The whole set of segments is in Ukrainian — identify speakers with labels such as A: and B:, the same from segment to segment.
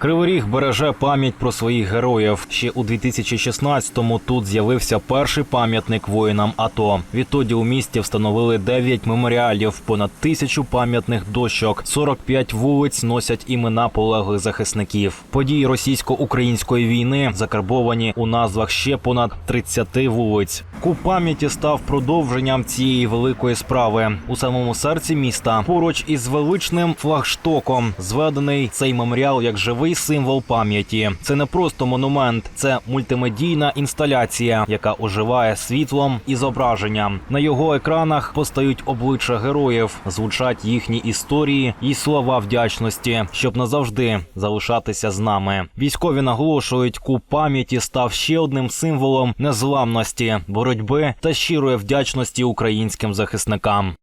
A: Кривий Ріг береже пам'ять про своїх героїв. Ще у 2016-му тут з'явився перший пам'ятник воїнам АТО. Відтоді у місті встановили 9 меморіалів, понад тисячу пам'ятних дощок, 45 вулиць носять імена полеглих захисників. Події російсько-української війни закарбовані у назвах ще понад 30 вулиць. Куб пам'яті став продовженням цієї великої справи у самому серці міста. Поруч із величним флагштоком зведений цей меморіал як живий символ пам'яті. Це не просто монумент, це мультимедійна інсталяція, яка оживає світлом і зображенням. На його екранах постають обличчя героїв, звучать їхні історії і слова вдячності, щоб назавжди залишатися з нами. Військові наголошують, куб пам'яті став ще одним символом незламності, боротьби та щирої вдячності українським захисникам.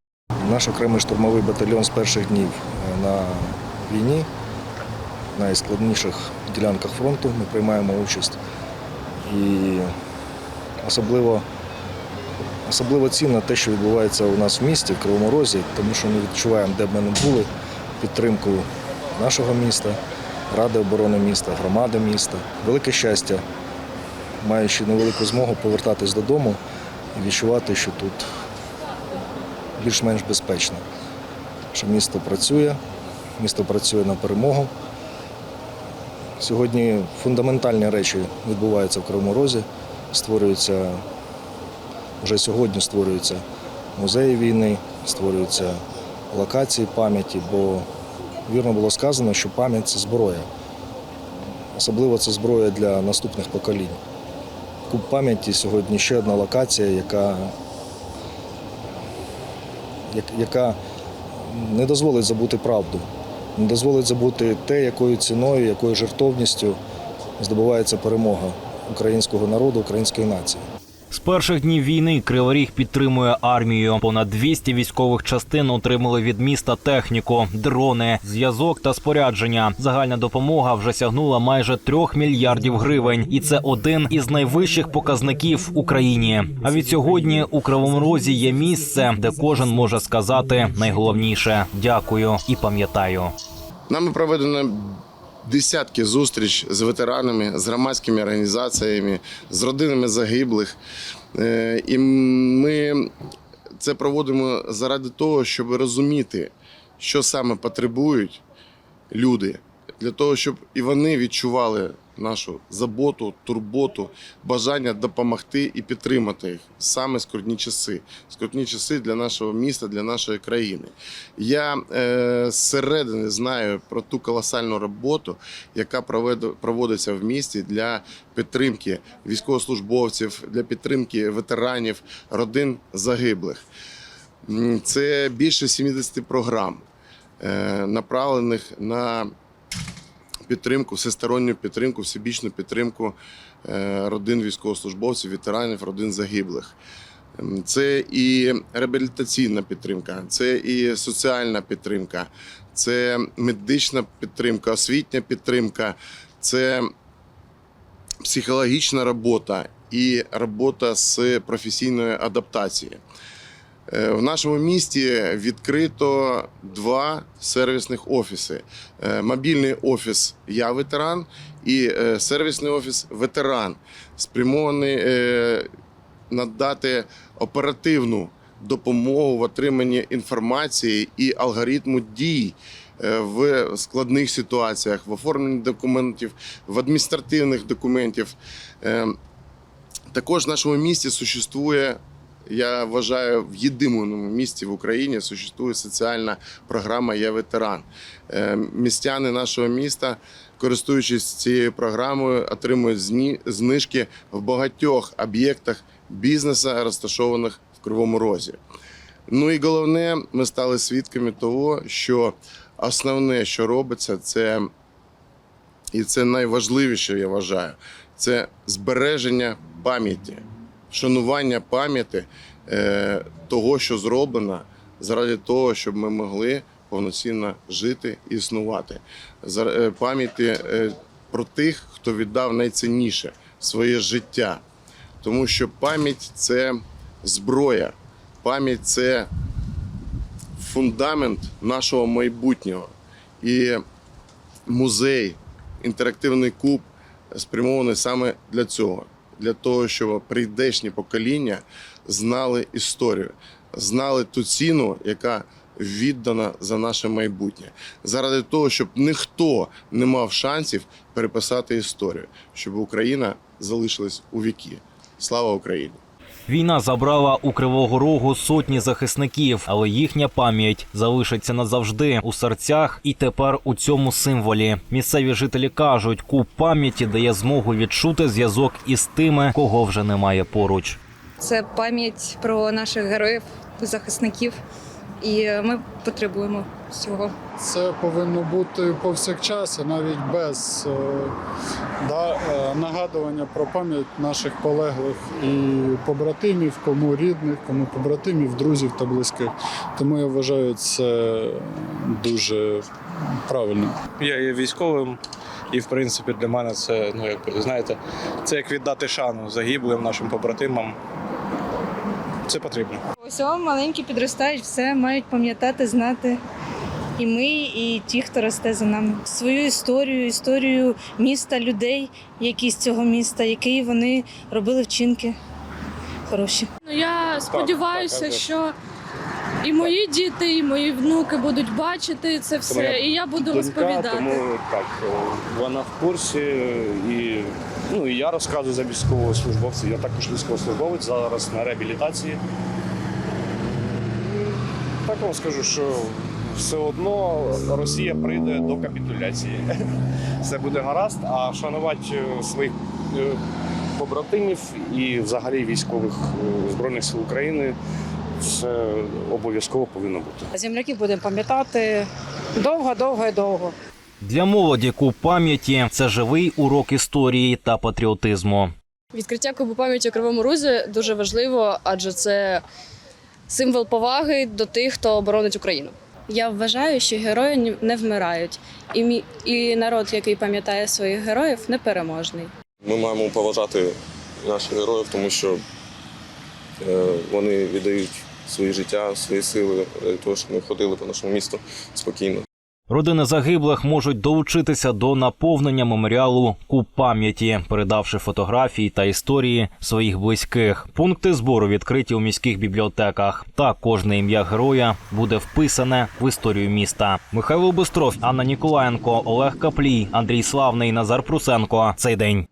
B: Наш окремий штурмовий батальйон з перших днів е, на війні, найскладніших ділянках фронту ми приймаємо участь. І особливо, особливо цінно те, що відбувається у нас в місті, в Кривому Розі, тому що ми відчуваємо, де б ми не були, підтримку нашого міста, Ради оборони міста, громади міста. Велике щастя, маючи невелику змогу повертатись додому і відчувати, що тут більш-менш безпечно. Що місто працює, місто працює на перемогу. Сьогодні фундаментальні речі відбуваються в Кривому Розі. Створюються, вже сьогодні створюються музеї війни, створюються локації пам'яті, бо вірно було сказано, що пам'ять це зброя. Особливо це зброя для наступних поколінь. Куб пам'яті сьогодні ще одна локація, яка яка не дозволить забути правду, не дозволить забути те, якою ціною, якою жертовністю здобувається перемога українського народу, української нації.
A: З перших днів війни Кривий Ріг підтримує армію. Понад 200 військових частин отримали від міста техніку, дрони, зв'язок та спорядження. Загальна допомога вже сягнула майже трьох мільярдів гривень, і це один із найвищих показників в Україні. А від сьогодні у Кривому Розі є місце, де кожен може сказати найголовніше дякую і пам'ятаю.
C: Нами проведено десятки зустріч з ветеранами, з громадськими організаціями, з родинами загиблих. Е, І ми це проводимо заради того, щоб розуміти, що саме потребують люди, для того, щоб і вони відчували нашу заботу, турботу, бажання допомогти і підтримати їх саме скрутні часи, скрутні часи для нашого міста, для нашої країни. Я е, зсередини знаю про ту колосальну роботу, яка проводиться в місті для підтримки військовослужбовців, для підтримки ветеранів, родин загиблих. Це більше 70 програм, е, направлених на підтримку, всесторонню підтримку, всебічну підтримку е, родин військовослужбовців, ветеранів, родин загиблих. Це і реабілітаційна підтримка, це і соціальна підтримка, це медична підтримка, освітня підтримка, це психологічна робота і робота з професійної адаптації. Е, В нашому місті відкрито два сервісних офіси: Е, мобільний офіс Я ветеран і е, сервісний офіс Ветеран, спрямований надати оперативну допомогу в отриманні інформації і алгоритму дій в складних ситуаціях, в оформленні документів, в адміністративних документів. Е, Також в нашому місті существує я вважаю, в єдиному місті в Україні существує соціальна програма Я ветеран. Е, Містяни нашого міста, користуючись цією програмою, отримують знижки в багатьох об'єктах бізнесу, розташованих в Кривому Розі. Ну і головне, ми стали свідками того, що основне, що робиться, це і це найважливіше, я вважаю, це збереження пам'яті, шанування пам'яті е, того, що зроблено, заради того, щоб ми могли повноцінно жити і існувати. Е, Пам'яті е, про тих, хто віддав найцінніше своє життя. Тому що пам'ять це зброя, пам'ять це фундамент нашого майбутнього. І музей інтерактивний куб спрямований саме для цього, для того, щоб прийдешні покоління знали історію, знали ту ціну, яка віддана за наше майбутнє, заради того, щоб ніхто не мав шансів переписати історію, щоб Україна залишилась у віки. Слава Україні!
A: Війна забрала у Кривого Рогу сотні захисників, але їхня пам'ять залишиться назавжди у серцях і тепер у цьому символі. Місцеві жителі кажуть, куб пам'яті дає змогу відчути зв'язок із тими, кого вже немає поруч.
D: Це пам'ять про наших героїв, захисників, і ми потребуємо цього.
E: Це повинно бути повсякчас, і навіть без е, да, е, нагадування про пам'ять наших полеглих і побратимів, кому рідних, кому побратимів, друзів та близьких. Тому я вважаю це дуже правильно.
F: Я є військовим, і в принципі для мене це, ну як знаєте, це як віддати шану загиблим нашим побратимам. Це потрібно.
D: Ось о, маленькі підростають, все мають пам'ятати, знати. І ми, і ті, хто росте за нами. Свою історію, історію міста, людей, які з цього міста, які вони робили вчинки хороші.
G: Ну, я сподіваюся,
F: так, так.
G: що і мої діти, і мої внуки будуть бачити це все,
H: моя
G: і я буду
H: донька,
G: розповідати.
H: тому так е, вона в курсі, і ну і я розказую за військовослужбовців. Я також військовослужбовець зараз на реабілітації. Так вам скажу, що все одно Росія прийде до капітуляції. Все буде гаразд, а шанувати е, своїх е, побратимів і взагалі військових е, збройних сил України це обов'язково повинно бути.
I: Земляків будемо пам'ятати довго, довго і довго.
A: Для молоді куб пам'яті це живий урок історії та патріотизму.
G: Відкриття Кубу пам'яті у Кривому Розі дуже важливо, адже це символ поваги до тих, хто оборонить Україну. Я вважаю, що герої не вмирають, і, мі- і народ, який пам'ятає своїх героїв, непереможний.
J: Ми маємо поважати наших героїв, тому що е, вони віддають свої життя, свої сили для того, щоб ми ходили по нашому місту спокійно.
A: Родини загиблих можуть долучитися до наповнення меморіалу Куб пам'яті, передавши фотографії та історії своїх близьких. Пункти збору відкриті у міських бібліотеках. Та кожне ім'я героя буде вписане в історію міста. Михайло Бистров, Анна Ніколаєнко, Олег Каплій, Андрій Славний, Назар Прусенко. Цей день.